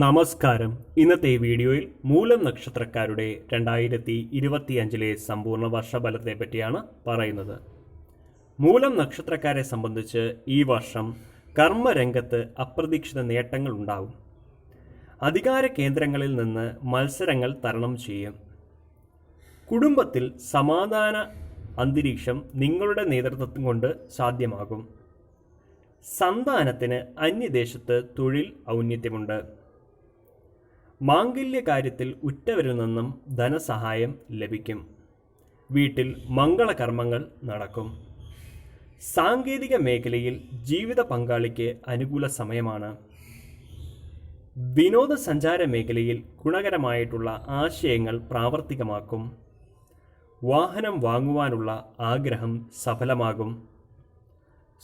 നമസ്കാരം. ഇന്നത്തെ വീഡിയോയിൽ മൂലം നക്ഷത്രക്കാരുടെ രണ്ടായിരത്തി ഇരുപത്തിയഞ്ചിലെ സമ്പൂർണ വർഷഫലത്തെ പറ്റിയാണ് പറയുന്നത്. മൂലം നക്ഷത്രക്കാരെ സംബന്ധിച്ച് ഈ വർഷം കർമ്മരംഗത്ത് അപ്രതീക്ഷിത നേട്ടങ്ങൾ ഉണ്ടാകും അധികാര കേന്ദ്രങ്ങളിൽ നിന്ന് മത്സരങ്ങൾ തരണം ചെയ്യും. കുടുംബത്തിൽ സമാധാന അന്തരീക്ഷം നിങ്ങളുടെ നേതൃത്വം കൊണ്ട് സാധ്യമാകും. സന്താനത്തിന് അന്യദേശത്ത് തൊഴിൽ ഔന്നത്യമുണ്ട്. മാംഗല്യ കാര്യത്തിൽ ഉറ്റവരിൽ നിന്നും ധനസഹായം ലഭിക്കും. വീട്ടിൽ മംഗളകർമ്മങ്ങൾ നടക്കും. സാങ്കേതിക മേഖലയിൽ ജീവിത പങ്കാളിക്ക് അനുകൂല സമയമാണ്. വിനോദസഞ്ചാര മേഖലയിൽ ഗുണകരമായിട്ടുള്ള ആശയങ്ങൾ പ്രാവർത്തികമാക്കും. വാഹനം വാങ്ങുവാനുള്ള ആഗ്രഹം സഫലമാകും.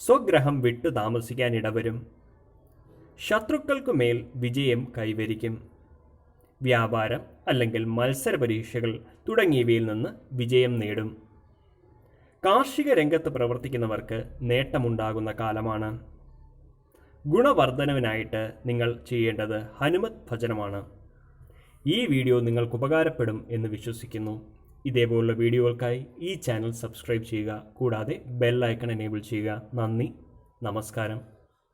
സ്വഗ്രഹം വിട്ടു താമസിക്കാൻ ഇടവരും. ശത്രുക്കൾക്കുമേൽ വിജയം കൈവരിക്കും. വ്യാപാരം അല്ലെങ്കിൽ മത്സര പരീക്ഷകൾ തുടങ്ങിയവയിൽ നിന്ന് വിജയം നേടും. കാർഷിക രംഗത്ത് പ്രവർത്തിക്കുന്നവർക്ക് നേട്ടമുണ്ടാകുന്ന കാലമാണ്. ഗുണവർദ്ധനവിനായിട്ട് നിങ്ങൾ ചെയ്യേണ്ടത് ഹനുമത് ഭജനമാണ്. ഈ വീഡിയോ നിങ്ങൾക്ക് ഉപകാരപ്പെടും എന്ന് വിശ്വസിക്കുന്നു. ഇതേപോലുള്ള വീഡിയോകൾക്കായി ഈ ചാനൽ സബ്സ്ക്രൈബ് ചെയ്യുക കൂടാതെ ബെല്ലൈക്കൺ എനേബിൾ ചെയ്യുക. നന്ദി നമസ്കാരം.